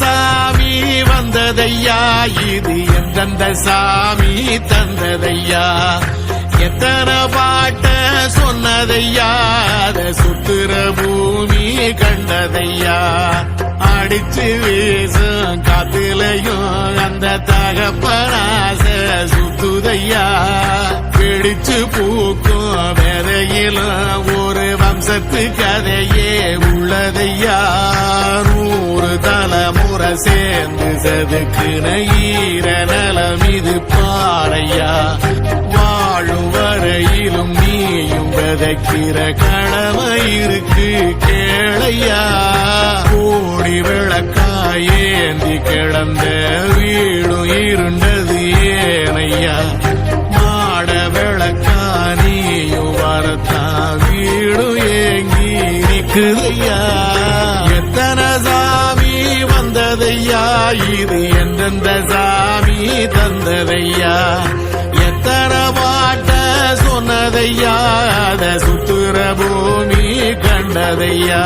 சாமி வந்ததையா? இது எந்தெந்த சாமி தந்ததையா? எத்தனை பாட்ட சொன்னதையா? அத சுத்துற பூமி கண்டதையா? அடிச்சு வீசும் காத்துலையும் அந்த தகப்பராச சுத்துதையா? பிடிச்சு பூக்கும் விதையிலும் ஒரு வம்சத்து கதையே உள்ளதையா? நூறு தலைமுறை சேர்ந்து செதுக்குன ஈர நலம் இது பாறையா? வாழும் வரையிலும் நீயும் விதைக்கிற கடமை இருக்கு கேளையா? கோடி விளக்காயேந்தி கிடந்த வீடு இருண்டது ஏனையா? மாட விளக்கா நீயும் வரத்தா வீடு ஏங்கி நிக்குதையா எத்தனை சாமி வந்ததையா? இது எந்தெந்த சாமி தந்ததையா? கண்டதையா சுத்துற பூமி கண்டதையா?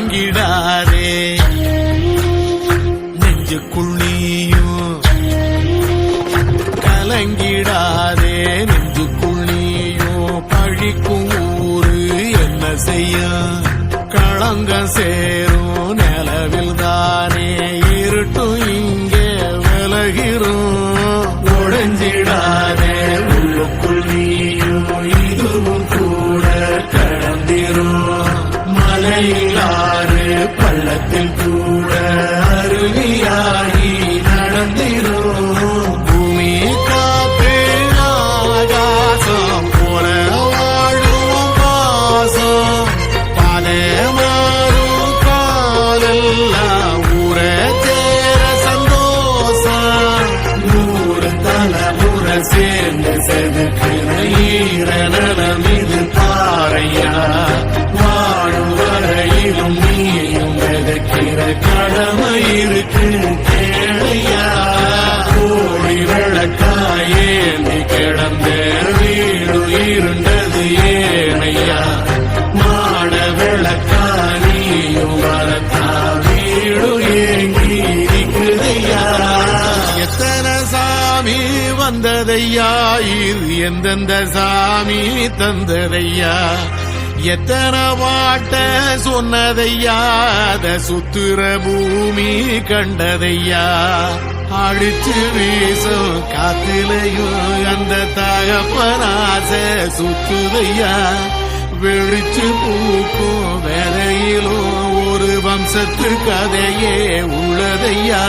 கலங்கிடாதே நெஞ்சுக்குள் நீயும் கலங்கிடாரே நெஞ்சுக்குள் நீயும் பழிக்கும் ஊரு என்ன செய்ய? களங்க சேரும் நிலவில் தானே இருட்டும் இங்கே விலகிறோம் உடைஞ்சிடாதே உள்ளுக்குள் நீயும் இதுவும் கூட சேர்ந்து செதுக்கிற ஈர நலம் இது பாறையா? வாழும் வரையிலும் நீயும் விதைக்கிற கடமை இருக்கு கேளையா? கோழி விளக்காயே கிடந்த வீடு வந்ததையா இது எந்தெந்த சாமி தந்ததையா? எத்தனை வாட்ட சொன்னதையா? அத சுத்துற பூமி கண்டதையா? அடிச்சு வீசும் காத்திலையும் அந்த தகப்பனாச சுத்துதையா? வெளிச்சு பூக்கும் வேலையிலும் ஒரு வம்சத்து கதையே உள்ளதையா?